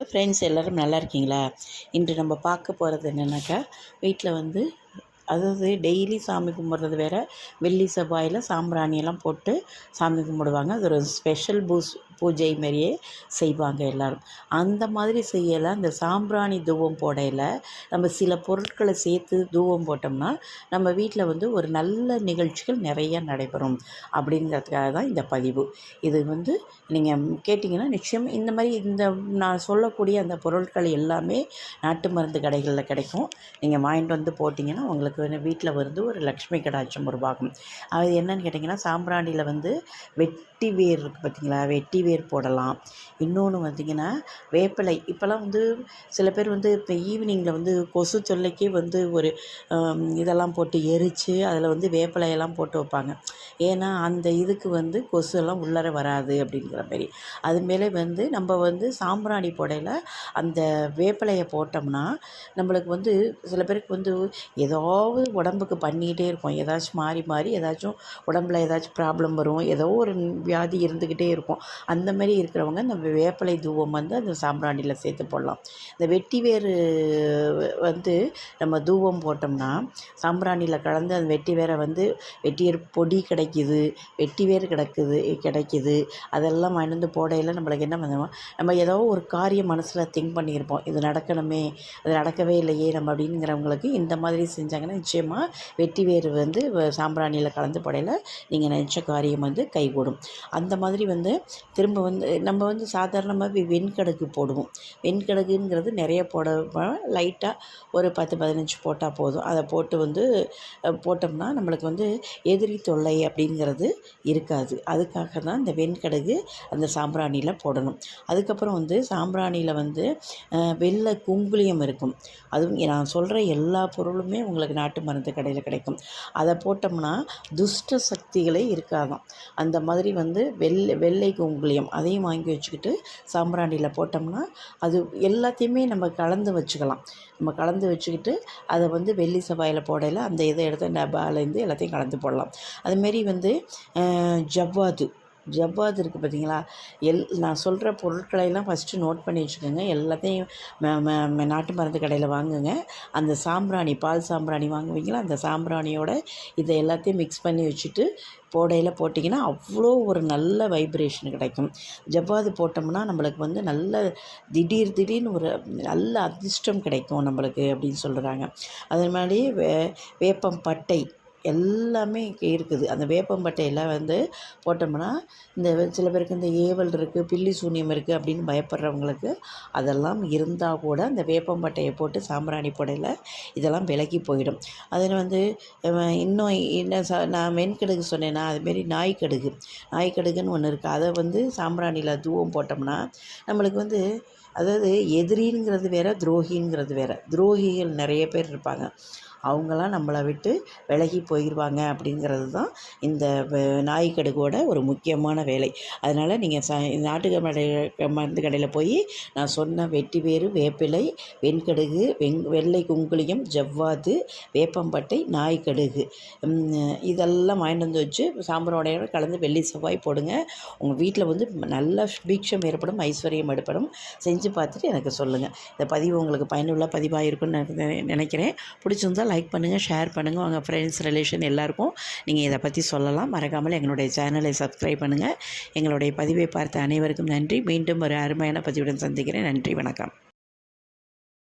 Friends எல்லோரும் நல்லா இருக்கீங்களா? இன்று நம்ம பார்க்க போகிறது என்னென்னாக்கா வீட்டில் வந்து அதாவது டெய்லி சாமி கும்பிட்றது வேறு வெள்ளி செவ்வாயில் சாம்பிராணியெல்லாம் போட்டு சாமி கும்பிடுவாங்க. அது ஒரு ஸ்பெஷல் பூஸ் பூஜை மாரியே செய்வாங்க எல்லோரும். அந்த மாதிரி செய்யலை. அந்த சாம்பிராணி தூவம் போடையில் நம்ம சில பொருட்களை சேர்த்து தூவம் போட்டோம்னா நம்ம வீட்டில் வந்து ஒரு நல்ல நிகழ்ச்சிகள் நிறைய நடைபெறும் அப்படிங்கிறதுக்காக தான் இந்த பதிவு. இது வந்து நீங்கள் கேட்டிங்கன்னா நிச்சயம் இந்த மாதிரி இந்த நான் சொல்லக்கூடிய அந்த பொருட்கள் எல்லாமே நாட்டு மருந்து கடைகளில் கிடைக்கும். நீங்கள் வாங்கிட்டு வந்து போட்டிங்கன்னா உங்களுக்கு வீட்டில் வந்து ஒரு லக்ஷ்மி கடாட்சம் உருவாகும். அது என்னன்னு கேட்டிங்கன்னா சாம்பிராணியில் வந்து வெட்டி வேர் இருக்குது பார்த்தீங்களா வெட்டி வேர் போடலாம். இன்னொன்று பார்த்திங்கன்னா வேப்பிலை. இப்போல்லாம் வந்து சில பேர் வந்து இப்போ ஈவினிங்கில் வந்து கொசு தொல்லைக்கே வந்து ஒரு இதெல்லாம் போட்டு எரித்து அதில் வந்து வேப்பிலையெல்லாம் போட்டு வைப்பாங்க. ஏன்னா அந்த இதுக்கு வந்து கொசு எல்லாம் உள்ளர வராது அப்படிங்கிற மாரி. அது மேலே வந்து நம்ம வந்து சாம்பிராணி புடையில் அந்த வேப்பிலையை போட்டோம்னா நம்மளுக்கு வந்து சில பேருக்கு வந்து ஏதாவது உடம்புக்கு பண்ணிக்கிட்டே இருக்கும். ஏதாச்சும் மாறி மாறி ஏதாச்சும் உடம்புல ஏதாச்சும் ப்ராப்ளம் வரும். ஏதோ ஒரு வியாதி இருந்துக்கிட்டே இருக்கும். அந்த மாதிரி இருக்கிறவங்க இந்த வேப்பிலை தூவம் வந்து அந்த சாம்பிராணியில் சேர்த்து போடலாம். இந்த வெட்டி வேறு வந்து நம்ம தூவம் போட்டோம்னா சாம்பிராணியில் கலந்து அந்த வெட்டி வேரை வந்து வெட்டிவேர் பொடி கிடைக்கிது வெட்டி வேர் கிடக்குது கிடைக்கிது. அதெல்லாம் வாங்கிட்டு வந்து போடையில் நம்மளுக்கு என்ன பண்ணுவோம்? நம்ம ஏதோ ஒரு காரியம் மனசில் திங்க் பண்ணியிருப்போம். இது நடக்கணுமே அது நடக்கவே இல்லையே நம்ம அப்படிங்கிறவங்களுக்கு இந்த மாதிரி செஞ்சாங்கன்னா நிச்சயமாக வெட்டி வேர் வந்து சாம்பிராணியில் கலந்து போடையில் நீங்கள் நினச்ச காரியம் வந்து கைகூடும். அந்த மாதிரி வந்து திரும்ப வந்து நம்ம வந்து சாதாரணமாகவே வெண்கடுகு போடுவோம். வெண்கடுகுங்கிறது நிறைய போட லைட்டாக ஒரு பத்து பதினஞ்சு போட்டால் போதும். அதை போட்டு வந்து போட்டோம்னா நம்மளுக்கு வந்து எதிரி தொல்லை அப்படிங்கிறது இருக்காது. அதுக்காக தான் இந்த வெண்கடுகு அந்த சாம்பிராணியில் போடணும். அதுக்கப்புறம் வந்து சாம்பிராணியில் வந்து வெள்ளை குங்குளியம் இருக்கும். அதுவும் நான் சொல்கிற எல்லா பொருளுமே உங்களுக்கு நாட்டு மருந்து கடையில் கிடைக்கும். அதை போட்டோம்னா துஷ்ட சக்திகளே இருக்காதான். அந்த மாதிரி வந்து வெள்ளை வெள்ளை குங்குளியம் அதையும் வாங்கி வச்சுக்கிட்டு சாம்பிராணியில் போட்டோம்னா அது எல்லாத்தையுமே நம்ம கலந்து வச்சுக்கலாம். நம்ம கலந்து வச்சுக்கிட்டு அதை வந்து வெள்ளி செவ்வாயில் போடையில் அந்த இதை எடுத்து டப்பாலேருந்து எல்லாத்தையும் கலந்து போடலாம். அதுமாரி வந்து ஜவ்வாது. ஜவ்வாது இருக்குது பார்த்தீங்களா எல் நான் சொல்கிற பொருட்களையெல்லாம் ஃபஸ்ட்டு நோட் பண்ணி வச்சுக்கோங்க. எல்லாத்தையும் நாட்டு மருந்து கடையில் வாங்குங்க. அந்த சாம்பிராணி பால் சாம்பிராணி வாங்குவீங்களா? அந்த சாம்பிராணியோட இதை எல்லாத்தையும் மிக்ஸ் பண்ணி வச்சுட்டு போடையில் போட்டிங்கன்னா அவ்வளோ ஒரு நல்ல வைப்ரேஷன் கிடைக்கும். ஜவ்வாது போட்டோம்னா நம்மளுக்கு வந்து நல்ல திடீர் திடீர்னு ஒரு நல்ல அதிர்ஷ்டம் கிடைக்கும் நம்மளுக்கு அப்படின்னு சொல்கிறாங்க அதே மாதிரி வே வேப்பம் பட்டை. எல்லாமே இருக்குது. அந்த வேப்பம்பட்டையில் வந்து போட்டோம்னா இந்த சில பேருக்கு இந்த ஏவல் இருக்குது பில்லி சூன்யம் இருக்குது அப்படின்னு பயப்படுறவங்களுக்கு அதெல்லாம் இருந்தால் கூட அந்த வேப்பம்பட்டையை போட்டு சாம்பிராணி புடையில் இதெல்லாம் விலக்கி போயிடும். அதில் வந்து இன்னும் என்ன ச நான் மென்கடுகு சொன்னேன்னா அதுமாரி நாய்க்கடுகு நாய்க்கடுகுன்னு ஒன்று இருக்குது அதை வந்து சாம்பிராணியில் தூவம் போட்டோம்னா நம்மளுக்கு வந்து அதாவது எதிரிங்கிறது வேறு துரோகிங்கிறது வேறு. துரோகிகள் நிறைய பேர் இருப்பாங்க. அவங்களாம் நம்மளை விட்டு விலகி போயிடுவாங்க அப்படிங்கிறது தான் இந்த நாய்க்கடுகோட ஒரு முக்கியமான வேலை. அதனால் நீங்கள் ச நாட்டு மருந்து கடையில் போய் நான் சொன்ன வெட்டி வேறு வேப்பிலை வெண்கடுகு வெங் வெள்ளை குங்குளியம் ஜவ்வாது வேப்பம்பட்டை நாய்க்கடுகு இதெல்லாம் வாங்கிட்டு வந்து வச்சு சாம்பாரோடைய கலந்து வெள்ளி செவ்வாய் போடுங்க. உங்கள் வீட்டில் வந்து நல்ல பீக்ஷம் ஏற்படும் ஐஸ்வர்யம் ஏற்படும். செஞ்சு பார்த்துட்டு எனக்கு சொல்லுங்கள் இந்த பதிவு உங்களுக்கு பயனுள்ள பதிவாக இருக்குன்னு நினைக்கிறேன். பிடிச்சிருந்தால் லைக் பண்ணுங்கள் ஷேர் பண்ணுங்கள் உங்கள் ஃப்ரெண்ட்ஸ் ரிலேஷன் எல்லாருக்கும் நீங்கள் இதை பற்றி சொல்லலாம். மறக்காமல் எங்களுடைய சேனலை சப்ஸ்கிரைப் பண்ணுங்கள் எங்களுடைய பதிவை பார்த்த அனைவருக்கும் நன்றி. மீண்டும் ஒரு அருமையான பதிவுடன் சந்திக்கிறேன். நன்றி வணக்கம்.